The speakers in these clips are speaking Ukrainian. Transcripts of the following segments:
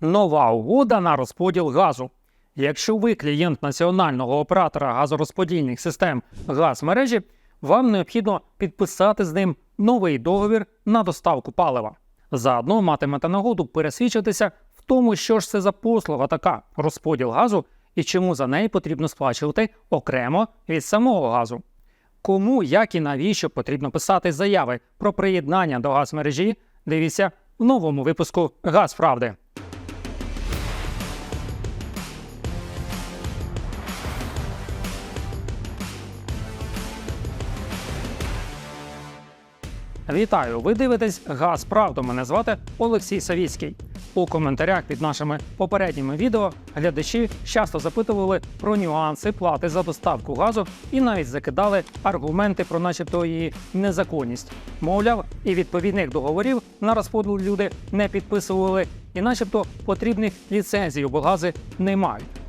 Нова угода на розподіл газу. Якщо ви клієнт національного оператора газорозподільних систем газмережі, вам необхідно підписати з ним новий договір на доставку палива. Заодно матимете нагоду пересвідчитися в тому, що ж це за послуга така розподіл газу і чому за неї потрібно сплачувати окремо від самого газу. Кому, як і навіщо потрібно писати заяви про приєднання до газмережі, дивіться в новому випуску Газправди. Вітаю! Ви дивитесь Газ Правду. Мене звати Олексій Савіцький. У коментарях під нашими попередніми відео глядачі часто запитували про нюанси плати за доставку газу і навіть закидали аргументи про, начебто, її незаконність. Мовляв, і відповідних договорів на розподіл люди не підписували, і, начебто, потрібних ліцензій облгази не мають.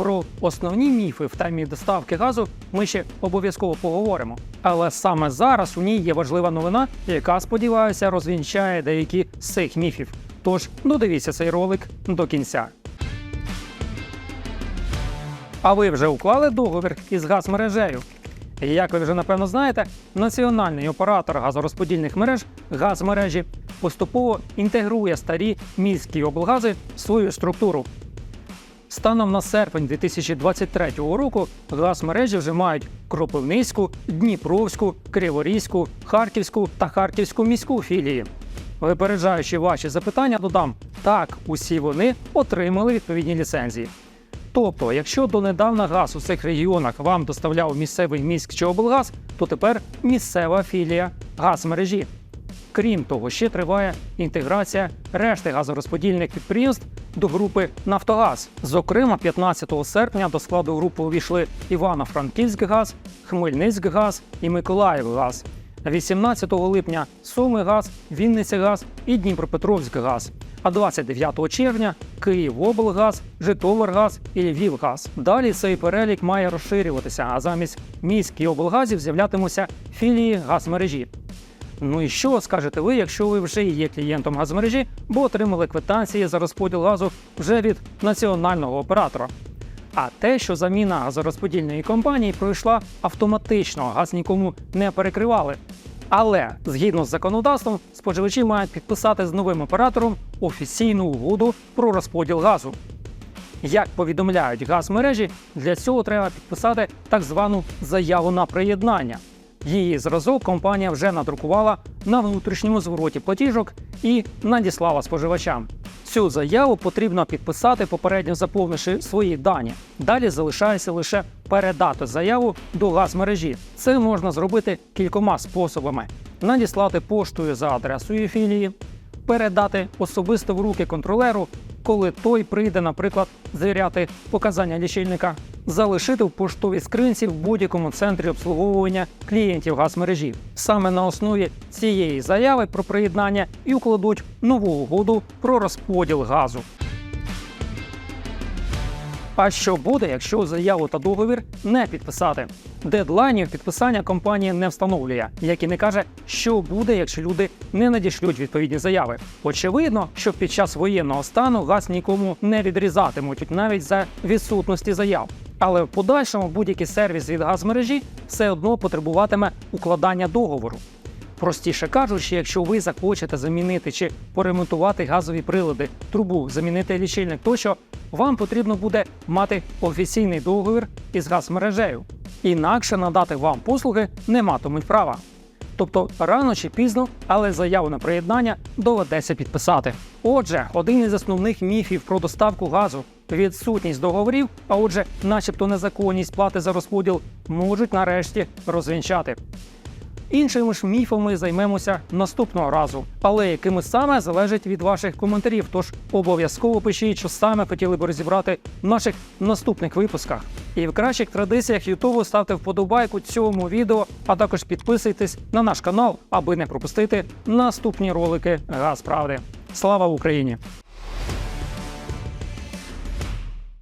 Про основні міфи в темі доставки газу ми ще обов'язково поговоримо. Але саме зараз у ній є важлива новина, яка, сподіваюся, розвінчає деякі з цих міфів. Тож додивіться цей ролик до кінця. А ви вже уклали договір із газмережею? Як ви вже напевно знаєте, національний оператор газорозподільних мереж газмережі поступово інтегрує старі міські облгази в свою структуру. Станом на серпень 2023 року газмережі вже мають Кропивницьку, Дніпровську, Криворізьку, Харківську та Харківську міську філії. Випереджаючи ваші запитання, додам так, усі вони отримали відповідні ліцензії. Тобто, якщо донедавна газ у цих регіонах вам доставляв місцевий міськ чи облгаз, то тепер місцева філія газмережі. Крім того, ще триває інтеграція решти газорозподільних підприємств до групи Нафтогаз. Зокрема, 15 серпня до складу групи увійшли Івано-Франківськгаз, Хмельницькгаз і Миколаївгаз. 18 липня Сумигаз, Вінницягаз і Дніпропетровськгаз. А 29 червня Київоблгаз, Житомиргаз і Львівгаз. Далі цей перелік має розширюватися, а замість міських облгазів з'являтимуться філії газмережі. Ну і що скажете ви, якщо ви вже є клієнтом газмережі, бо отримали квитанції за розподіл газу вже від національного оператора? А те, що заміна газорозподільної компанії пройшла автоматично, газ нікому не перекривали. Але згідно з законодавством, споживачі мають підписати з новим оператором офіційну угоду про розподіл газу. Як повідомляють газмережі, для цього треба підписати так звану заяву на приєднання. Її зразок компанія вже надрукувала на внутрішньому звороті платіжок і надіслала споживачам. Цю заяву потрібно підписати, попередньо заповнивши свої дані. Далі залишається лише передати заяву до газмережі. Це можна зробити кількома способами: надіслати поштою за адресою філії, передати особисто в руки контролеру, коли той прийде, наприклад, звіряти показання лічильника, залишити в поштовій скринці в будь-якому центрі обслуговування клієнтів газмережі. Саме на основі цієї заяви про приєднання і укладуть нову угоду про розподіл газу. А що буде, якщо заяву та договір не підписати? Дедлайнів підписання компанія не встановлює, як і не каже, що буде, якщо люди не надішлють відповідні заяви. Очевидно, що під час воєнного стану газ нікому не відрізатимуть, навіть за відсутності заяв. Але в подальшому будь-який сервіс від газмережі все одно потребуватиме укладання договору. Простіше кажучи, якщо ви захочете замінити чи поремонтувати газові прилади, трубу, замінити лічильник тощо, вам потрібно буде мати офіційний договір із газмережею. Інакше надати вам послуги не матимуть права. Тобто рано чи пізно, але заяву на приєднання доведеться підписати. Отже, один із основних міфів про доставку газу відсутність договорів, а отже, начебто незаконність плати за розподіл, можуть нарешті розвінчати. Іншими ж міфами займемося наступного разу, але якими саме залежить від ваших коментарів. Тож обов'язково пишіть, що саме хотіли б розібрати в наших наступних випусках. І в кращих традиціях Ютубу ставте вподобайку цьому відео, а також підписуйтесь на наш канал, аби не пропустити наступні ролики Газ Правди. Слава Україні!